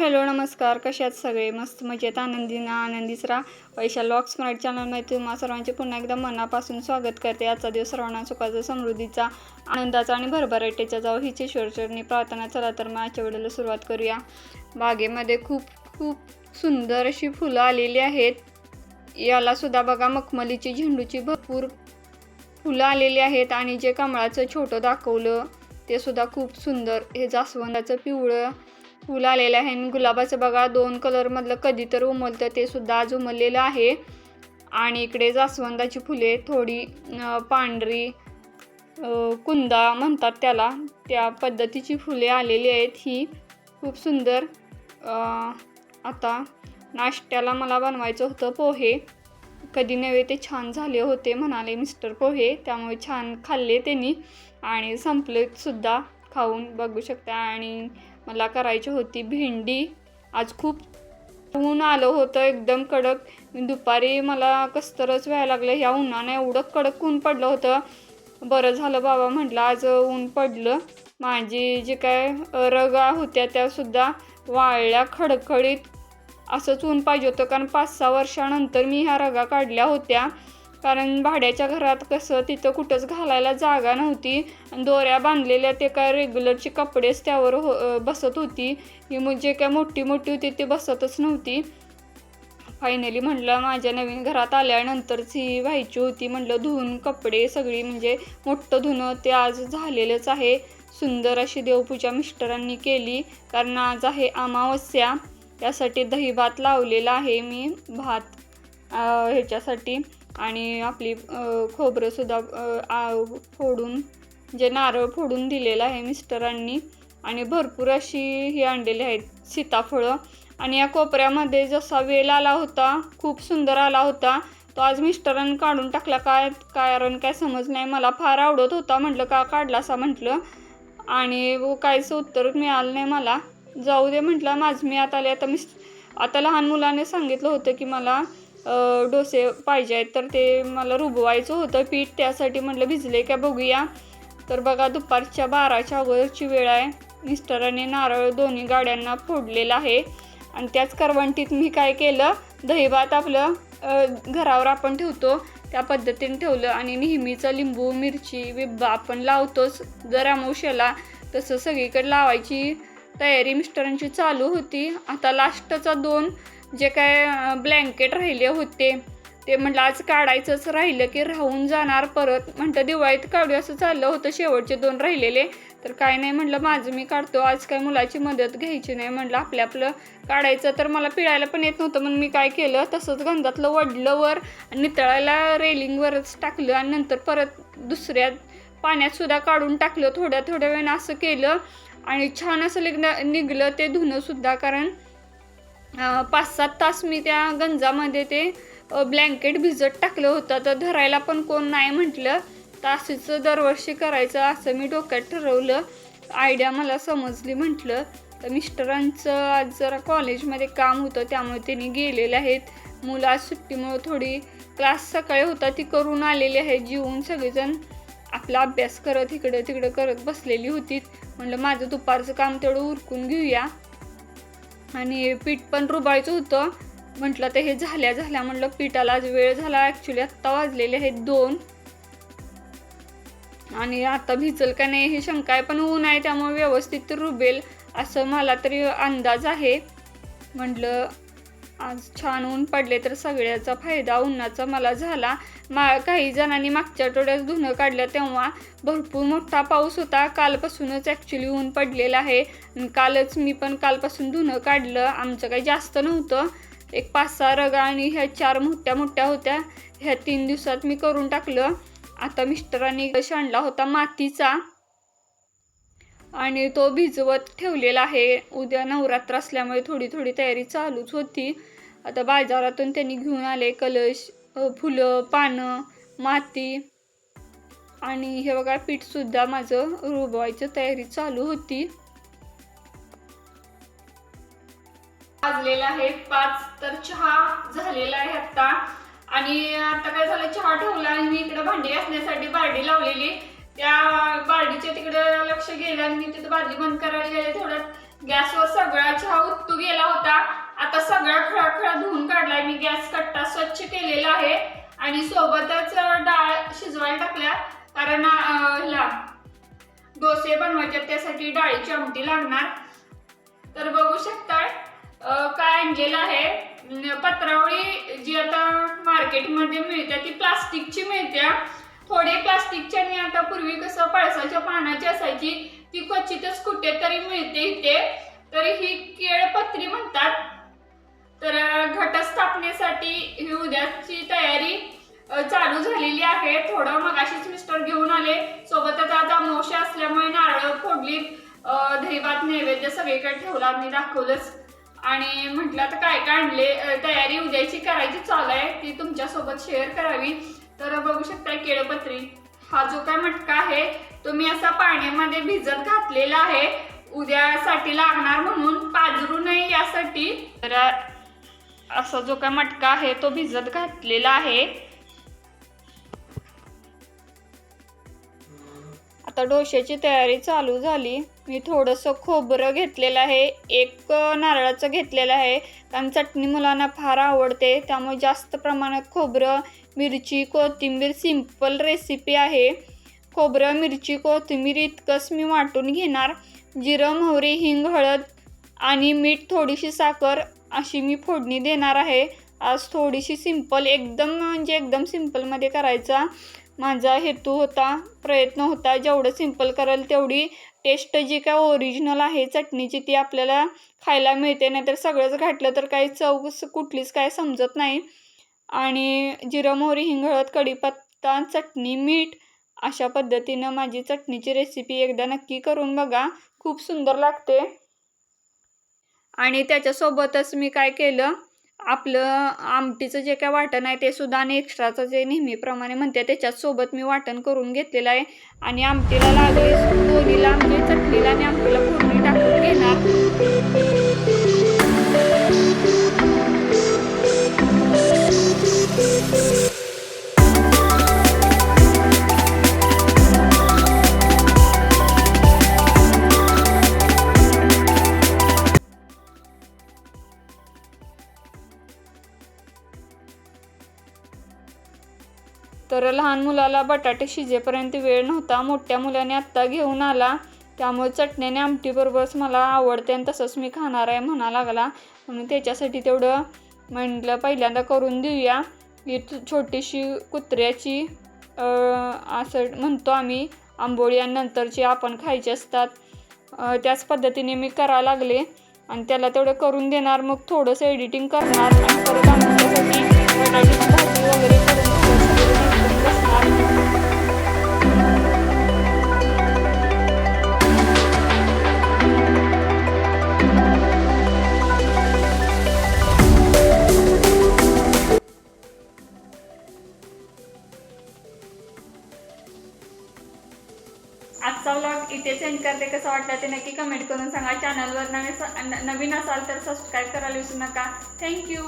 Hello नमस्कार. कसे आहेत सगळे? मस्त मजेत आनंदी ना आनंदीच राहा. वैशा लॉक्स मराठी चॅनलमध्ये तुम्हा सर्वांचे पुन्हा एकदा मनापासून स्वागत करते. आजचा दिवस सर्वांना सुखाचा समृद्धीचा आनंदाचा आणि भरभराटीचा जाऊ हिची ईश्वरचरणी प्रार्थना चला तर मग आजच्या वेळेला सुरुवात करूया. बागेमध्ये खूप खूप सुंदर अशी फुलं आलेली आहेत. याला सुद्धा बघा मखमलीची झेंडूची भरपूर फुलं आलेली आहेत आणि जे कमळाचं छोटं दाखवलं ते सुद्धा खूप सुंदर. हे जास्वंदाचं पिवळं फुल आलेलं आहे. आणि गुलाबाचं बघा दोन कलरमधलं कधी तर उमलतं ते सुद्धा आज उमललेलं आहे. आणि इकडे जास्वंदाची फुले थोडी पांढरी कुंदा म्हणतात त्याला. त्या पद्धतीची फुले आलेली आहेत. ही खूप सुंदर आता नाश्त्याला मला बनवायचं होतं पोहे. कधी नव्हे ते छान झाले होते म्हणाले मिस्टर पोहे. त्यामुळे छान खाल्ले त्यांनी. आणि संपले सुद्धा खाऊन बघू शकता. आणि मला करायची होती भेंडी. आज खूप ऊन आलं होतं एकदम कडक. दुपारी मला कस्तरच व्हायला लागलं. ह्या उन्हाने एवढं कडक ऊन पडलं होतं. बरं झालं बाबा म्हटलं आज ऊन पडलं. माझी जे काय रगा होत्या त्यासुद्धा वाळल्या खडखडीत. असंच ऊन पाहिजे होतं कारण पाच सहा वर्षानंतर मी ह्या रगा काढल्या होत्या. कारण भाड्याच्या घरात कसं तिथं कुठंच घालायला जागा नव्हती. आणि दोऱ्या बांधलेल्या ते काय रेग्युलरचे कपडेच त्यावर हो बसत होती. ही मग जे काय मोठी मोठी होती ती बसतच नव्हती. फायनली म्हटलं माझ्या नवीन घरात आल्यानंतरच ही व्हायची होती. म्हटलं धुवून कपडे सगळी म्हणजे मोठं धुणं ते आज झालेलंच आहे. सुंदर अशी देवपूजा मिस्टरांनी केली. कारण आज आहे अमावस्या. त्यासाठी दही भात लावलेला आहे मी भात ह्याच्यासाठी. आणि आपली खोबरंसुद्धा फोडून जे नारळ फोडून दिलेलं आहे मिस्टरांनी आणि भरपूर अशी ही आणलेली आहेत सीताफळं. आणि या कोपऱ्यामध्ये जसा वेल आला होता खूप सुंदर आला होता तो आज मिस्टरांनी काढून टाकला. काय कारण काय समज नाही मला फार आवडत होता. म्हटलं का काढला असा म्हटलं. आणि व काहीच उत्तर मिळालं नाही मला. जाऊ दे म्हटलं. माझं मी आता आले. आता मिस आता लहान मुलाने सांगितलं होतं की मला डोसे पाहिजे आहेत. तर ते मला रुबवायचं होतं. पीठ त्यासाठी म्हटलं भिजले का बघूया. तर बघा दुपारच्या बाराच्या अगोदरची वेळ आहे. मिस्टरांनी नारळ दोन्ही गाड्यांना फोडलेला आहे. आणि त्याच करवंटीत मी काय केलं? दहीभात आपलं घरावर आपण ठेवतो. त्या पद्धतीने ठेवलं. आणि नेहमीचं लिंबू मिरची विब्बा आपण लावतोच. जर अमावश्याला तसं सगळीकडे लावायची तयारी मिस्टरांची चालू होती. आता लास्टचा दोन जे काय ब्लँकेट राहिले होते ते म्हटलं आज काढायचंच राहिलं की राहून जाणार परत. म्हणतं दिवाळीत काढू असं चाललं होतं शेवटचे दोन राहिलेले. तर काय नाही म्हटलं माझं मी काढतो आज काय मुलाची मदत घ्यायची नाही. म्हटलं आपलं आपलं काढायचं. तर मला पिळायला पण येत नव्हतं म्हणून मी काय केलं तसंच गंधातलं वडलं वर आणि नितळायला रेलिंगवरच टाकलं आणि नंतर परत दुसऱ्या पाण्यात सुद्धा काढून टाकलं थोड्या थोड्या वेळानं असं केलं. आणि छान असं निघणं निघलं ते धुणंसुद्धा कारण पाच सात तास मी त्या गंजामध्ये ते ब्लँकेट भिजत टाकलं होतं. तर धरायला पण कोण नाही म्हटलं. तर असंच दरवर्षी करायचं असं मी डोक्यात ठरवलं. आयडिया मला समजली म्हटलं. तर मिस्टरांचं आज जरा कॉलेजमध्ये काम होतं त्यामुळे त्यांनी गेलेले आहेत. मुलं आज सुट्टीमुळे थोडी क्लास सकाळी होता ती करून आलेली आहे. जीवन सगळेजण आपला अभ्यास करत इकडं तिकडं करत बसलेली होती म्हटलं माझं दुपारचं काम तेवढं उरकून घेऊया. आणि पीठ पण रुबायचं होतं. म्हटलं तर हे झाल्या झाल्या म्हटलं पिठाला आज वेळ झाला ॲक्च्युली आत्ता वाजलेले आहेत दोन. आणि आता भिजल का नाही हे शंका आहे पण ऊन आहे त्यामुळे व्यवस्थित रुबेल असं मला तरी अंदाज आहे. म्हटलं आज छान ऊन पडले तर सगळ्याचा फायदा उन्हाचा मला झाला. मा काही जणांनी मागच्या आठवड्यात धुणं काढलं तेव्हा भरपूर मोठा पाऊस होता. कालपासूनच ॲक्च्युली ऊन पडलेलं आहे. आणि कालच मी पण कालपासून धुणं काढलं. आमचं काही जास्त नव्हतं. एक पाच सहा रगा आणि ह्या चार मोठ्या मोठ्या होत्या. ह्या तीन दिवसात मी करून टाकलं. आता मिस्टरांनी आणला होता मातीचा. आणि तो भिजवत ठेवलेला आहे. उद्या नवरात्र असल्यामुळे थोडी थोडी तयारी चालूच होती. आता बाजारातून त्यांनी घेऊन आले कलश फुलं पानं माती. आणि हे बघा पीठसुद्धा माझं रुबवायचं तयारी चालू होती. भाजलेला आहे पाच तर चहा झालेला आहे आता आणि आता काय झालं चहा ठेवला आणि मी इकडे भांडी असण्यासाठी बारडी लावलेली. त्या बाडीच्या तिकडं लक्ष गेलं आणि मी तिथं बादली बंद करायला गेले. थोडं गॅसवर सगळा चहा उत्तू गेला होता. आता सगळा खळा खळा धुवून काढलाय. मी गॅस कट्टा स्वच्छ केलेला आहे. आणि सोबतच डाळ शिजवायला टाकल्या. कारण ह्याला डोसे बनवायचे त्यासाठी डाळीची आमटी लागणार. तर बघू शकताय काय आणलेलं आहे. पत्रावळी जी आता मार्केटमध्ये मिळते ती प्लास्टिकची मिळते. थोडे प्लास्टिकची आणि आता पूर्वी कसं पळसाच्या पानाची असायची ती क्वचितच कुठेतरी मिळते इथे. तर ही केळपत्री म्हणतात. तर घटस्थापनेसाठी ही उद्याची तयारी चालू झालेली आहे. थोडं मगाशीच मिस्टर घेऊन आले. सोबतच आज अमावस्या असल्यामुळे नारळ फोडली अं, दहीभात नैवेद्य सगळीकडे ठेवला मी दाखवलंच. आणि म्हटलं आता काय काय आणले तयारी उद्याची करायची चालू आहे ती तुमच्यासोबत शेअर करावी. तर बघू शकता केळपत्री. हा जो काय मटका आहे तो मी असा पाण्यामध्ये भिजत घातलेला आहे. उद्यासाठी लागणार म्हणून पाजरू नये यासाठी. तर असा जो काय मटका आहे तो भिजत घातलेला आहे. आता डोश्याची तयारी चालू झाली. मी थोडंसं खोबरं घेतलेलं आहे. एक नारळाचं घेतलेलं आहे. कारण चटणी मुलांना फार आवडते. त्यामुळे जास्त प्रमाणात खोबरं मिरची कोथिंबीर सिंपल रेसिपी आहे. खोबरं मिरची कोथिंबीर इतकंच मी वाटून घेणार. जिरं मोहरी हिंग हळद आणि मीठ थोडीशी साखर अशी मी फोडणी देणार आहे. आज थोडीशी सिंपल एकदम म्हणजे एकदम सिंपलमध्ये करायचा माझा हेतू होता प्रयत्न होता. जेवढं सिंपल करेल तेवढी टेस्ट जी काय ओरिजिनल आहे चटणीची ती आपल्याला खायला मिळते. नाहीतर सगळंच घातलं तर काही चव कुठलीच काय समजत नाही. आणि जिरं मोहरी हिंग हळद कढीपत्ता चटणी मीठ अशा पद्धतीनं माझी चटणीची रेसिपी एकदा नक्की करून बघा. खूप सुंदर लागते. आणि त्याच्यासोबतच मी काय केलं आपलं आमटीचं जे काय वाटण आहे ते सुद्धा आणि एक्स्ट्राचं जे नेहमीप्रमाणे म्हणते त्याच्यासोबत मी वाटण करून घेतलेलं आहे. आणि आमटीला लागले दोन्हीला म्हणजे चटणीला आणि आमटीला फोडणी टाकून घेणार. तर लहान मुलाला बटाटे शिजेपर्यंत वेळ नव्हता. मोठ्या मुलाने आत्ता घेऊन आला. त्यामुळे चटण्याने आमटीबरोबरच मला आवडते आणि तसंच मी खाणार आहे म्हणा लागला. म्हणून त्याच्यासाठी तेवढं म्हटलं पहिल्यांदा करून देऊया. ही छोटीशी कुत्र्याची असं म्हणतो आम्ही आंबोळी आणि नंतरची आपण खायची असतात. त्याच पद्धतीने मी करायला लागले आणि त्याला तेवढं करून देणार. मग थोडंसं एडिटिंग करणार आणि परत आमच्यासाठी आजचा व्लॉग इथे सेंड करते. कसं वाटलं ते नक्की कमेंट करून सांगा. चॅनलवर नवीन नवीन असाल तर सबस्क्राईब करायला विसरू नका. थँक्यू